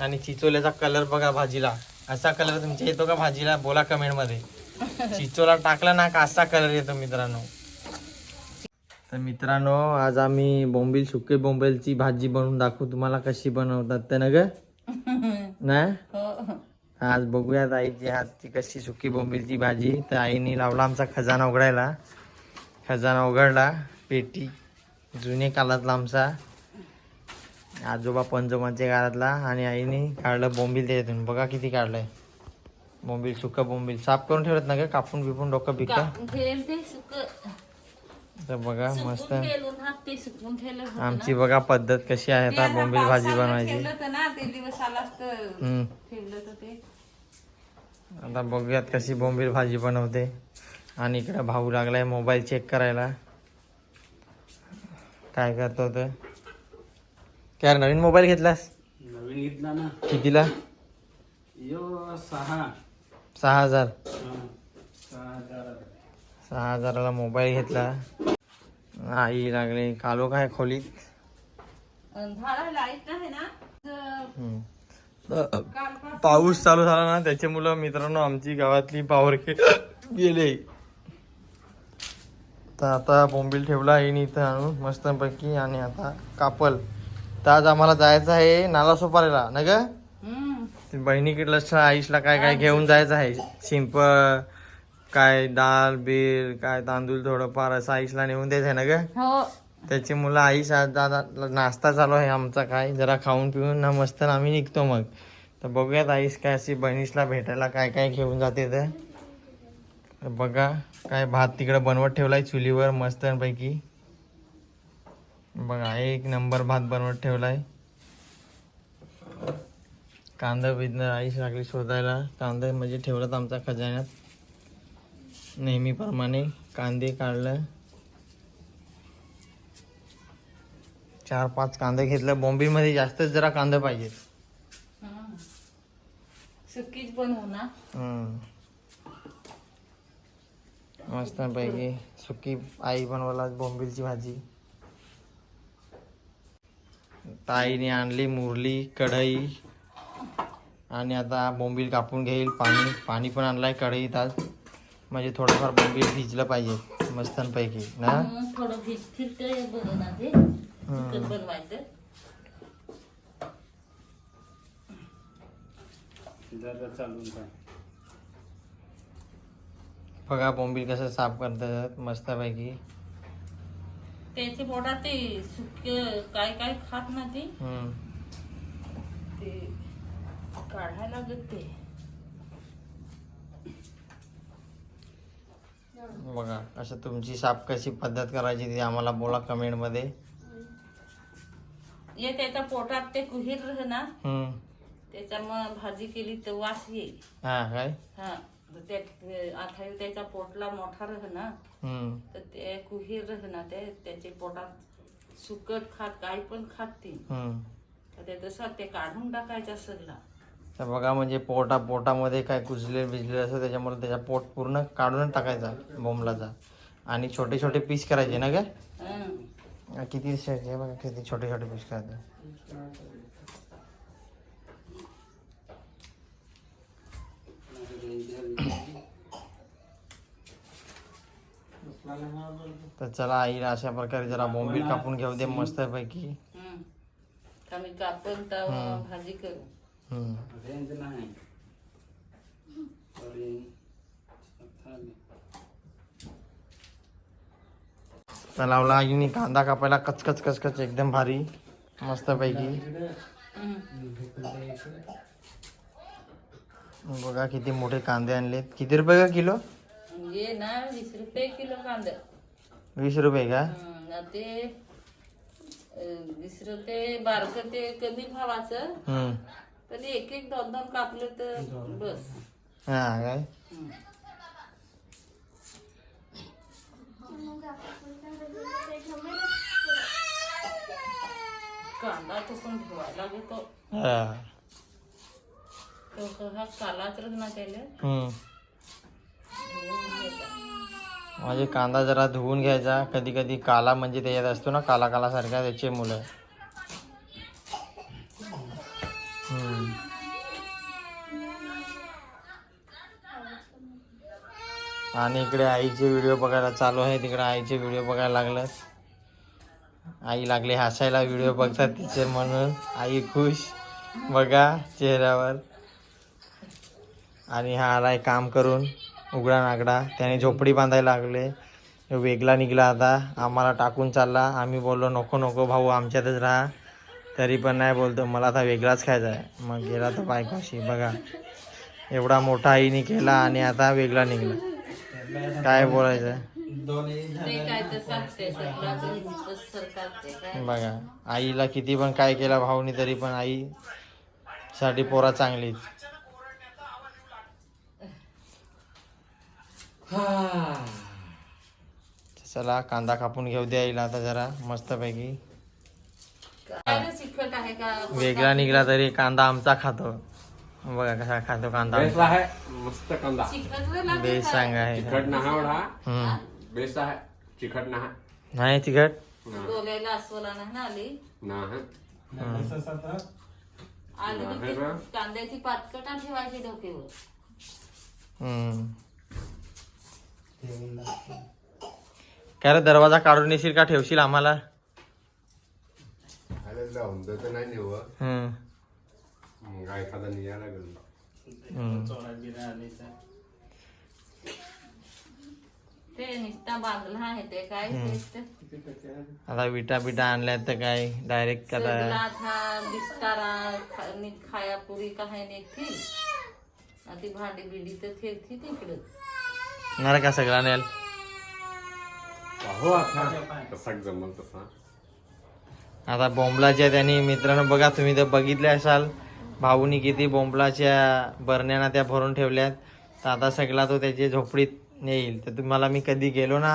आणि चिचोल्याचा कलर बघा भाजीला. असा कलर तुमच्या येतो का भाजीला? बोला कमेंटमध्ये. चिचोला टाकला ना का असा कलर येतो मित्रांनो? तर मित्रांनो आज आम्ही बोंबील सुके बोंबीलची भाजी बनवून दाखवू. तुम्हाला कशी बनवतात ते ना ग? ना? आज बघूयात आईची हातची कशी सुकी बोंबीलची भाजी. तर आईने लावला आमचा खजाना उघडायला. खजाना उघडला. पेटी जुने काळातला आमचा. आजोबा पंजोबांच्या काळातला आणि आईने काढलं बोंबील त्याच्यातून. बघा किती काढलंय. बोंबील सुकं बोंबील. साफ करून ठेवत ना कापून बिपून डोकं बिकं ते सुक. तर बघा मस्त. ते. आमची बघा पद्धत कशी आहे आता ते बोंबील भाजी बनवायची. ते ते. आता बघूयात कशी बोंबील भाजी बनवते. आणि इकडे भाऊ लागलाय मोबाईल चेक करायला. काय करतो तर काय नवीन मोबाईल घेतलास? नवीन घेतला ना. कितीला? यो सहा. सहा हजार. सहा हजार सहा हजाराला मोबाईल घेतला. आई लागले कालो काय खोलीत? अन झाडं लाइट नाही ना. तर हम्म. पाऊस चालू झाला ना त्याच्यामुळं मित्रांनो आमची गावातली पावर गेले. तर आता बोंबील ठेवला आहे इथं आणून मस्तपैकी आणि आता कापल. तर आज आम्हाला जायचं आहे नाला सोपाऱ्याला ना ग बहिणीकडलं आईशला काय काय घेऊन जायचं आहे? शिंप काय डाळ बीर काय तांदूळ थोडंफार असं आईशला नेऊन द्यायचं आहे ना ग हो. त्याची मुलं आई दादा नाश्ता चालू आहे आमचा काय जरा खाऊन पिऊन ना मस्त आम्ही निघतो मग. तर बघूयात आईस काय अशी बहिणीसला भेटायला काय काय घेऊन जाते तर तर बघा काय भात तिकडे बनवत ठेवलाय चुलीवर मस्त पैकी. बघा एक नंबर भात बनवत ठेवलाय. कांदा बिदणं आईस लागली शोधायला. कांदा म्हणजे ठेवलात आमचा खजान्यात. नेहमीप्रमाणे कांदे काढलं. चार पाच कांदे घेतलं. बोंबीमध्ये जास्तच जरा कांदा पाहिजे. सुकीच बनवू ना मस्त पैकी सुकी आई बनवला बोंबीलची भाजी. ताईने आणली मुरली कढई. आणि आता बोंबील कापून घेईल. पाणी पाणी पण आणलाय कढईत आज. म्हणजे थोडंफार बोंबील भिजलं पाहिजे मस्तपैकी ना? थोडं बनवायचं. बघा बोंबील कसं साफ करतात मस्तपैकी. त्याचे पोटात ते सुके काय काय खात ना ते. ते काढायला लागत ते. बघा असं तुमची साफ कशी पद्धत करायची ती आम्हाला बोला कमेंटमध्ये. ये त्याच्या पोटात ते कुहीर ना हम्म. त्याच्यामुळे भाजी केली तर वास येईल. हा काय? हा. त्या आता त्याच्या पोटला मोठा रह ना. तर ते कुहीर रह ना ते त्याचे पोटात सुकट खात काही पण खात ते. ते तसं ते काढून टाकायचा सगळा तर बघा म्हणजे पोटा पोटामध्ये काय कुजले बिजले असं त्याच्यामुळे त्याचा पोट पूर्ण काढून टाकायचा बोंबलाचा. आणि छोटे छोटे पीस करायचे ना काय. किती बघा किती छोटे छोटे पीस करायचे? तर चला आईला अशा प्रकारे जरा बोंबील कापून घेऊ दे मस्त पैकी हं. आम्ही कापून हं. भाजी करू. लावला आईने कांदा कापायला कचकच कचकच एकदम भारी. मस्त पैकी हं. बघा किती मोठे कांदे आणलेत. किती रुपये का किलो? ये ना वीस रुपये किलो कांदा वीस रुपये का हं. ते अं, वीस रुपये बारकं ते कमी भावाचं हम्म. पण एक एक दोन दोन कापलं तर बस हा काय हं. कांदा तो पण धुवायला लागतो हा. तो कालाच ना त्याला हम्म. म्हणजे कांदा जरा धुवून घ्यायचा. कधी कधी काला म्हणजे त्याच्यात असतो ना काला कालासारखा त्याचे मुलं. आणि इकडे आईचे व्हिडिओ बघायला चालू आहे. तिकडे आईचे व्हिडिओ बघायला लागलं आई लागली हसायला व्हिडिओ बघतात तिचे म्हणून. आई खुश. बघा चेहऱ्यावर. आणि हा आलाय काम करून. उघडा नागडा. त्याने झोपडी बांधायला लागले. वेगळा निघला आता. आम्हाला टाकून चालला. आम्ही बोललो नको नको भाऊ आमच्यातच राहा. तरी पण नाही बोलतो. मला आता वेगळाच खायचा आहे. मग गेला तर बायकोशी. बघा एवढा मोठा आईने केला आणि आता वेगळा निघला. काय बोलायचं? बघा आईला किती पण काय केला भाऊनी तरी पण आई साठी पोरा चांगलीच चला कांदा कापून घेऊ द्या आईला आता जरा मस्तपैकी. काय आहे का? वेगळा निघला तरी कांदा आमचा खातो. बघा कसा खातो कांदा बेस आहे मस्त कांदा. चिकट बेस का? सांगा आहे. चिकट नहा एवढा. हम्म. बेस आहे चिकट नहा. नाही तिखट? डोल्याला अस्वला नाही ना आली? ना आली तर आहे ती ना? कांद्याची पातकटा ठेवायची डोक्यावर. हम्म. काय रे दरवाजा काढून येशील का? ठेवशील आम्हाला? अरे जाऊन तर नाही नेऊ हम्म. मग एखादा निघायला लागेल. हम्म. चोरा बिरा आले तर ते निस्ता बांधला आहे ते काय तेच ते. आता विटा बिटा आणल्या तर काय? डायरेक्ट आता? था बिस्तारा खा- नि- खायापुरी काय आणि ती भांडी बिंडी तर ठेवती तिकडं. नाही का सगळा नेल हो आता जमल तसा आता बोंबलाच्या त्यांनी मित्रांनो बघा तुम्ही तर बघितले असाल. भाऊनी किती बोंबलाच्या बरण्याना त्या भरून ठेवल्यात. तर आता सगळा तो त्याची झोपडीत नेईल. तर तुम्हाला मी कधी गेलो ना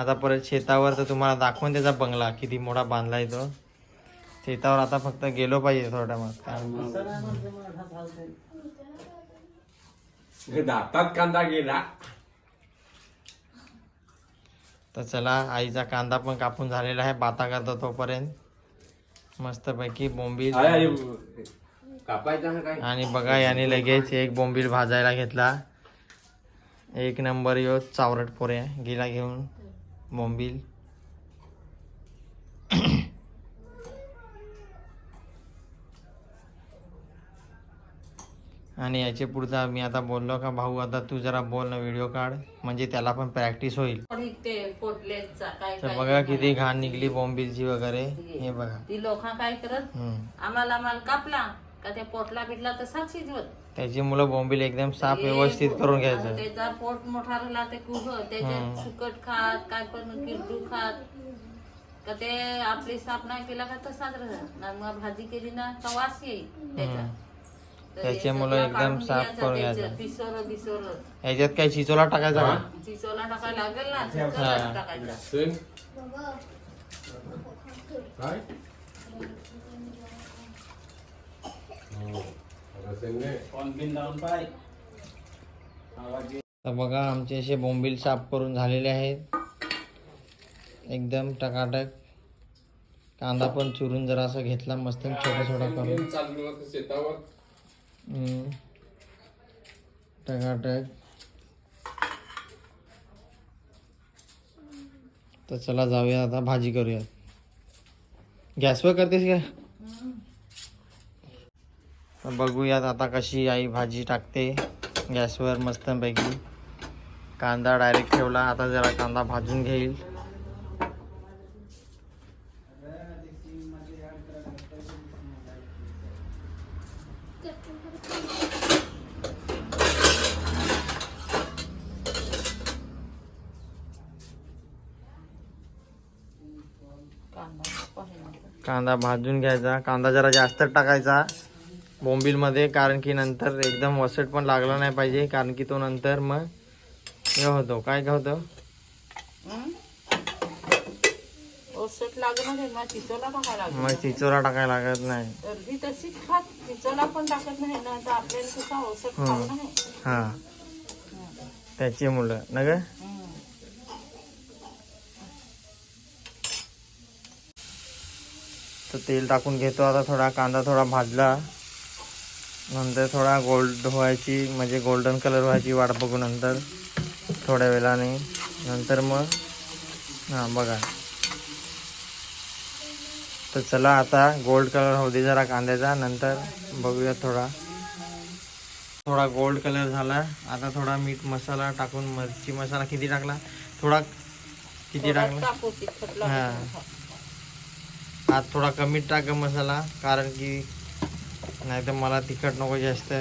आता परत शेतावर तर तुम्हाला दाखवून त्याचा बंगला किती मोठा बांधलाय तो. शेतावर आता फक्त गेलो पाहिजे थोडा मग. दातात कांदा गेला. तर चला आईचा कांदा पण कापून झालेला आहे बाता करतो तोपर्यंत. मस्तपैकी बोंबील. आणि बघा याने लगेच एक बोंबील भाजायला घेतला. एक नंबर यो चावरट पोऱ्या गेला घेऊन बोंबील. आणि याचे पुढचा मी आता बोललो का भाऊ आता तू जरा बोल ना व्हिडिओ काढ. म्हणजे त्याला पण प्रॅक्टिस होईल. पोटलेचा काय तर काय बघा किती घाण निघली बोंबीलची वगैरे. हे बघा. ती लोक काय करत? हम्म. आम्हाला माल कापला. का त्या पोटला बिटला तसाच शिजवत. त्याची मुलं बोंबील एकदम साफ व्यवस्थित करून घ्यायचं. त्याचा पोट मोठा राहिला ते कुह. त्याच्यात. सुकट खात काय पण किरडू खात. का ते आपली साफ नाही केला का तसाच राहत ना मग भाजी केली ना का वास येईल त्याचा. तर त्याचे मुलं सगळं एकदम साफ करून घ्यायचं. पिसोर बिसोर. ह्याच्यात काय चिचोला टाकायचा का? चिचोला टाकायला लागेल ना चिचोला टाकायचा. सेन काय? हो. तर बघा आमचे असे बोंबील साफ करून झालेले आहेत. एकदम टकाटक. कांदा पण चुरून जरा असं घेतला मस्त छोटा छोटा करून चाललो होतो शेतावर हम्म. टकाटक तर चला जाऊया आता भाजी करूया गॅसवर करतेस का बघूयात आता कशी आई भाजी टाकते गॅसवर मस्तपैकी. कांदा डायरेक्ट ठेवला आता जरा कांदा भाजून घेईल. कांदा भाजून घ्यायचा. कांदा जरा जास्त टाकायचा. बोंबीलमध्ये कारण की नंतर एकदम वसट पण लागला नाही पाहिजे कारण की तो नंतर मग हे होतो. काय काय होतं? मग चिचोरा टाकायला लागत नाही. हा. त्याची मुलं. ना ग तर तेल टाकून घेतो. आता थोडा कांदा थोडा भाजला. नंतर थोडा गोल्ड व्हायची म्हणजे गोल्डन कलर व्हायची वाट बघू नंतर थोड्या वेळाने. नंतर मग हां बघा. तर चला आता गोल्ड कलर होऊ दे जरा कांद्याचा नंतर बघूया थोडा. थोडा गोल्ड कलर झाला. आता थोडा मीठ मसाला टाकून मिरची मसाला किती टाकला? थोडा किती टाकला? हा. आज थोडा कमी टाका मसाला कारण की नाही तर मला तिखट नको जास्त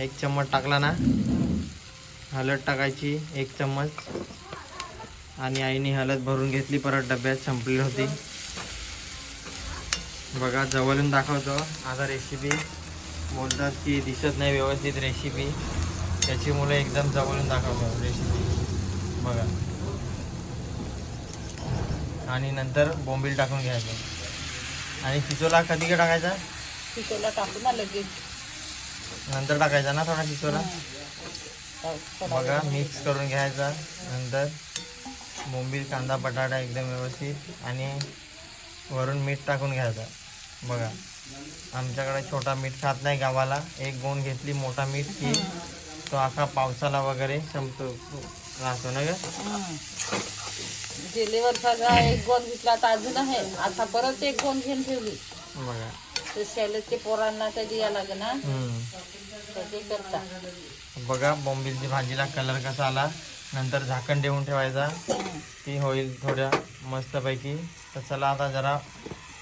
एक चम्मच टाकला ना. हळद टाकायची एक चम्मच. आणि आईने हळद भरून घेतली परत डब्यात संपली होती. बघा जवळून दाखवतो. आता रेसिपी बोलतात की दिसत नाही व्यवस्थित रेसिपी मुलं एकदम जवळून दाखवतो रेसिपी बघा. आणि नंतर बोंबील टाकून घ्यायचं. आणि चिचोला कधी का टाकायचा? तिखटला टाकू ना लगेच. नंतर टाकायचा ना थोडा चिचोला? थोडा बघा मिक्स करून घ्यायचा. नंतर बोंबील कांदा बटाटा एकदम व्यवस्थित आणि वरून मीठ टाकून घ्यायचा. बघा आमच्याकडे छोटा मीठ खात नाही गावाला. एक गोण घेतली मोठा मीठ की तो अख्खा पावसाला वगैरे संपतो. राहतो ना ग? गेलेवरचा एक गोन घेतला तर अजून आहे. आता परत एक गोन घेऊन ठेवली. बघा. ते सॅलडचे पोरांना त्या द्या लागे ना हम्म. तर ते करता. बघा बोंबीलची भाजीला कलर कसा आला नंतर झाकण ठेवून ठेवायचा. ती होईल थोड्या मस्तपैकी. तर चला आता जरा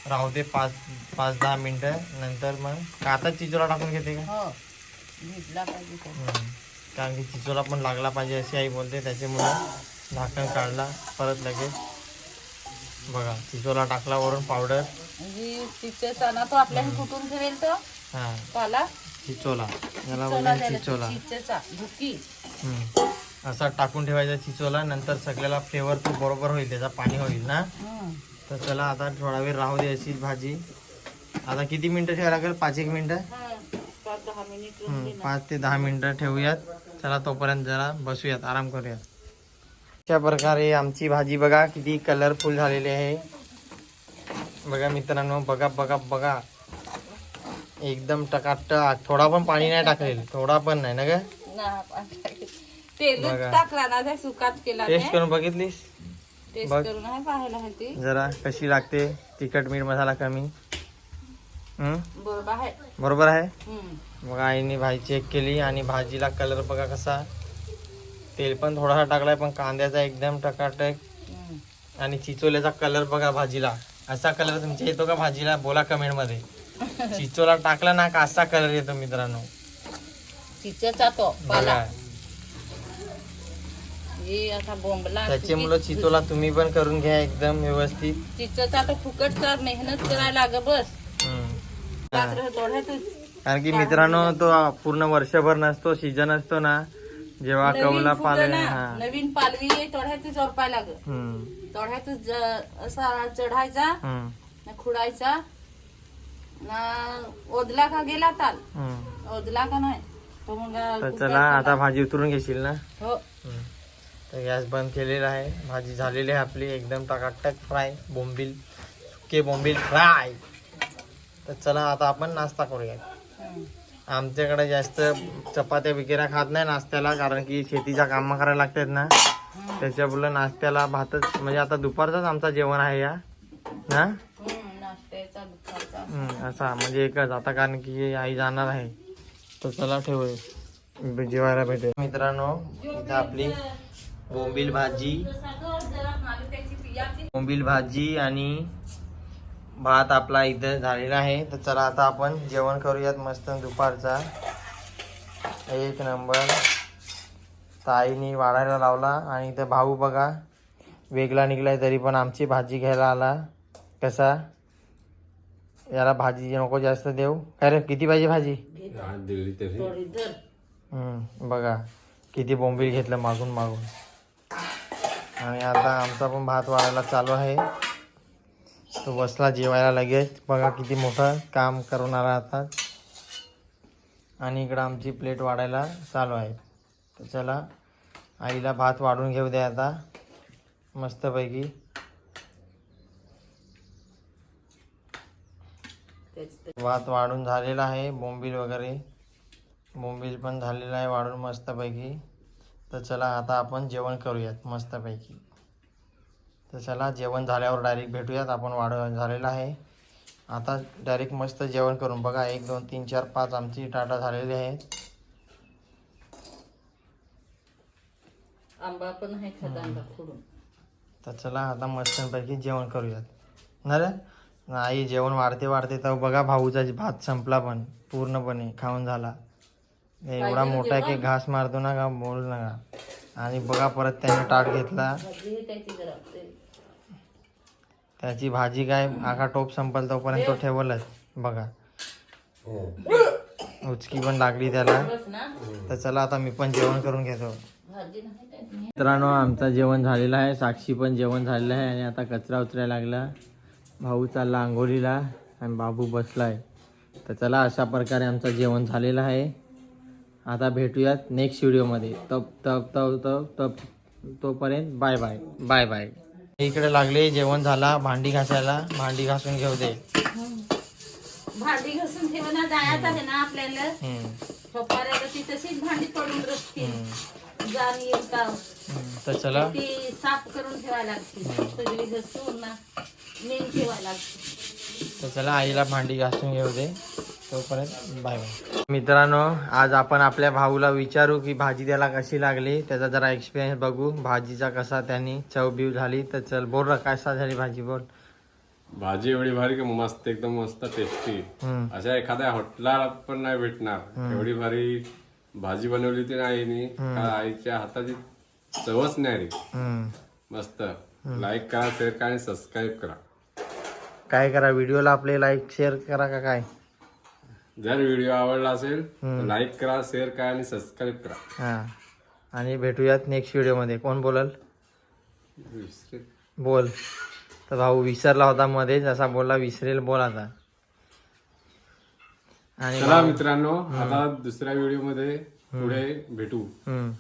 राहू दे पाच पाच दहा मिनटं. नंतर मग का आता चिचोला टाकून घेते का? हो. भिजला पाहिजे तो. हम्म. कारण की चिचोला पण लागला पाहिजे अशी आई बोलते त्याच्यामुळं झाकण काढला परत लगेच. बघा चिचोला टाकला वरून पावडर म्हणजे तिचे ना तो आपल्याला कुठून ठेवेल तो? हां. पाला चिचोला. याला भुकी. असा टाकून ठेवायचा चिचोला नंतर सगळ्याला फ्लेवर तो बरोबर होईल त्याचा पाणी होईल ना. तर चला आता थोडा वेळ राहू दे अशी भाजी. आता किती मिनटं ठेवायला लागेल? पाच एक मिनटं? हा, पाच ते दहा मिनटं ठेवूयात. चला तोपर्यंत जरा बसूयात आराम करूयात. अशा प्रकारे आमची भाजी बघा किती कलरफुल झालेली आहे. बघा मित्रांनो बघा बघा बघा. एकदम टकाटक. थोडा पण पाणी नाही टाकलेलं. थोडा पण नाही ना ग? सुकात केला टेस्ट करून बघितलीस? टेस्ट बघ. जरा कशी लागते. तिखट मीठ मसाला कमी. बरोबर आहे. बरोबर आहे. मग आईने भाजी चेक केली आणि भाजीला कलर बघा कसा. तेल पण थोडासा टाकलाय पण कांद्याचा एकदम टकाटक. आणि चिचोल्याचा कलर बघा भाजीला. असा कलर तुमच्या येतो का भाजीला? बोला कमेंटमध्ये चिचोला टाकला ना का असा कलर येतो मित्रांनो? चिचेचा तो बघा. पाला आता बोंबला त्याच्यामुळं चिचोला तुम्ही पण करून घ्या एकदम व्यवस्थित. चिचेचा तो फुकट तर मेहनत करायला लाग बस. हम्म. रात्र थोड्यातच कारण की मित्रांनो तो पूर्ण वर्षभर नसतो सीजन असतो ना. जेव्हा कवला नवीन पाले नवीन पालवी थोड्यातच ओरपाय लाग ज- असा चढायचा खुडायचा ना ओदला का गेला ताल. ओदला का नाही? तो मग चला आता भाजी उतरून घेशील ना? हो. तर गॅस बंद केलेला आहे. भाजी झालेली आहे आपली. एकदम टकाटक फ्राय बोंबील सुके बोंबील फ्राय. तर चला आता आपण नाश्ता करूया. आमच्याकडे जास्त चपात्या वगैरे खात नाही नाश्त्याला कारण की शेतीच्या कामं करायला लागतात ना. त्याच्यामुळे नाश्त्याला भातच म्हणजे आता दुपारचाच आमचा जेवण आहे या. ना? असा म्हणजे एकच. आता कारण की आई जाणार आहे. तर चला ठेवू जेवायला भेटेल मित्रांनो इथं आपली बोंबील भाजी. बोंबील भाजी आणि भात आपला इथं झालेला आहे. तर चला आता आपण जेवण करूयात मस्त दुपारचा. एक नंबर. ताईनी वाढायला लावला आणि इथं भाऊ बघा वेगळा निघलाय तरी पण आमची भाजी घ्यायला आला. कसा? याला भाजी नको जास्त देऊ. अरे किती पाहिजे भाजी? हम्म, बघा किती बोंबील घेतलं मागून मागून. आणि आता आमचा पण भात वाढायला चालू आहे. तो बसला जेवायला लगेच. बघा किती मोठं काम करून आला आता. आणि इकडं आमची प्लेट वाढायला चालू आहे. तर चला आईला भात वाढून घेऊ द्या आता. मस्तपैकी. भात वाढून झालेला आहे बोंबील वगैरे. बोंबील पण झालेला आहे वाढून मस्तपैकी. तर चला आता आपण जेवण करूयात मस्तपैकी. तर चला जेवण झाल्यावर डायरेक्ट भेटूयात. आपण वाढ झालेला आहे. आता डायरेक्ट मस्त जेवण करून बघा. एक दोन तीन चार पाच आमची टाटा झालेली आहेत. आंबा पण आहे फोडून तर चला आता मस्तपैकी जेवण करूयात. ना रे? आई जेवण वाढते वाढते. तर बघा भाऊचा भात संपला पण. पूर्णपणे खाऊन झाला. एवढा मोठा की? घास मारतो ना का बोल नका. आणि बघा परत त्याने ताट घेतला. त्याची भाजी काय आखा टोप संपल तोपर्यंत तो ठेवलंच बघा. उचकी पण लागली त्याला. तर चला आता मी पण जेवण करून घेतो. मित्रांनो आमचं जेवण झालेलं आहे. साक्षी पण जेवण झालेलं आहे आणि आता कचरा उचरायला लागला. भाऊ चालला आंघोळीला आणि बाबू बसलाय. तर चला अशा प्रकारे आमचं जेवण झालेलं आहे. आता भेटूयात नेक्स्ट व्हिडिओमध्ये तप तप तप तप तप तोपर्यंत बाय बाय बाय बाय इकडे लागले जेवण झाला भांडी घासायला भांडी घासून घेऊ दे. भांडी घासून ठेवा ना जायचं आहे ना आपल्याला. ती तशीच भांडी पडून जाण. तर चला. ती साफ करून ठेवायला लागते सगळी घसून ना नेम ठेवायला लागते तर चला आईला भांडी घासून घेऊ दे. तोपर्यंत बाय बाय मित्रांनो आज आपण आपल्या भाऊला विचारू की भाजी त्याला कशी लागली. त्याचा जरा एक्सपिरियन्स बघू. भाजीचा कसा त्यांनी चव बिव झाली. तर चल बोल रा कसा झाली भाजी बोल. भाजी एवढी भारी की मस्त एकदम मस्त टेस्टी अशा एखाद्या हॉटेलला पण नाही भेटणार. एवढी भारी भाजी बनवली होती ना. आईने का आईच्या हाताची चवच नाही रे. मस्त. लाईक करा शेअर करा आणि सबस्क्राईब करा. काय करा व्हिडिओला आपले लाईक शेअर करा का काय? जर व्हिडिओ आवडला असेल तर लाईक करा शेअर करा आणि सबस्क्राईब करा. हां. आणि भेटूयात नेक्स्ट व्हिडिओमध्ये कोण बोलल? विसरे- बोल. तर भाऊ विसरला होता मध्ये जसा बोलला विसरेल बोल आता. आणि चला मित्रांनो आता दुसऱ्या व्हिडिओमध्ये पुढे भेटू. हम्म.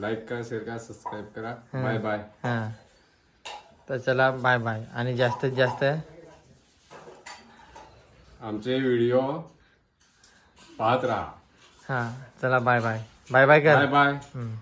लाईक करा शेअर करा सबस्क्राईब करा. बाय बाय हां. तर चला बाय बाय आणि जास्तीत जास्त आमचे व्हिडिओ पाहत राहा. हां चला बाय बाय बाय बाय कर. बाय बाय हम्म.